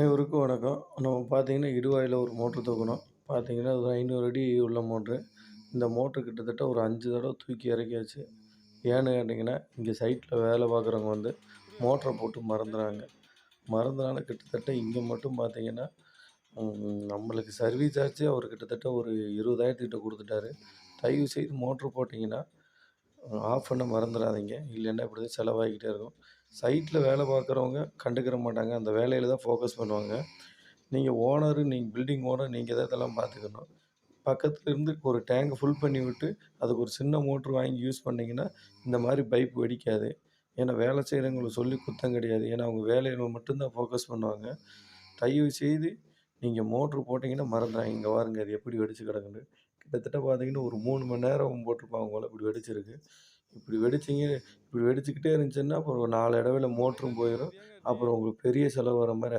அனைவருக்கும் வணக்கம். நம்ம பார்த்தீங்கன்னா இடுவாயில் ஒரு மோட்ரு தூக்கணும். பார்த்தீங்கன்னா ஒரு ஐநூறு அடி உள்ள மோட்ரு. இந்த மோட்ரு கிட்டத்தட்ட ஒரு அஞ்சு தடவை தூக்கி இறக்கியாச்சு. ஏன்னு கேட்டிங்கன்னா இங்கே சைட்டில் வேலை பார்க்குறவங்க வந்து மோட்டரை போட்டு மறந்துடுறாங்க மறந்தனால கிட்டத்தட்ட இங்கே மட்டும் பார்த்தீங்கன்னா நம்மளுக்கு சர்வீஸ் ஆச்சு. அவர் கிட்டத்தட்ட ஒரு இருபதாயிரத்துக்கிட்ட கொடுத்துட்டாரு. தயவு செய்து மோட்ரு போட்டிங்கன்னா ஆஃப் பண்ண மறந்துடாதீங்க இல்லைன்னா இப்படி தான் செலவாகிக்கிட்டே இருக்கும். சைட்டில் வேலை பார்க்குறவங்க கண்டுக்கிற மாட்டாங்க. அந்த வேலையில் தான் ஃபோக்கஸ் பண்ணுவாங்க. நீங்கள் ஓனரு நீங்கள் பில்டிங் ஓனர் நீங்கள் தான் இதெல்லாம் பார்த்துக்கணும். பக்கத்தில் இருந்து ஒரு டேங்கை ஃபுல் பண்ணி விட்டு அதுக்கு ஒரு சின்ன மோட்ரு வாங்கி யூஸ் பண்ணிங்கன்னா இந்த மாதிரி பைப் வெடிக்காது. ஏன்னா வேலை செய்கிறவங்களுக்கு சொல்லி குத்தம் கிடையாது. ஏன்னா அவங்க வேலையில் மட்டும்தான் ஃபோக்கஸ் பண்ணுவாங்க. தயவு செய்து நீங்கள் மோட்ரு போட்டிங்கன்னா மறந்துடாங்க இங்கே வாருங்க அது எப்படி வெடிச்சு கிடக்குன்னு. கிட்டத்தட்ட பார்த்தீங்கன்னா ஒரு மூணு மணி நேரம் போட்டிருப்பாங்க போல். இப்படி வெடிச்சிருக்கு. இப்படி வெடிச்சிங்க இப்படி வெடிச்சுக்கிட்டே இருந்துச்சுன்னா அப்புறம் ஒரு நாலு இடத்துல மோட்டரும் போயிடும் அப்புறம் உங்களுக்கு பெரிய செலவு வர மாதிரி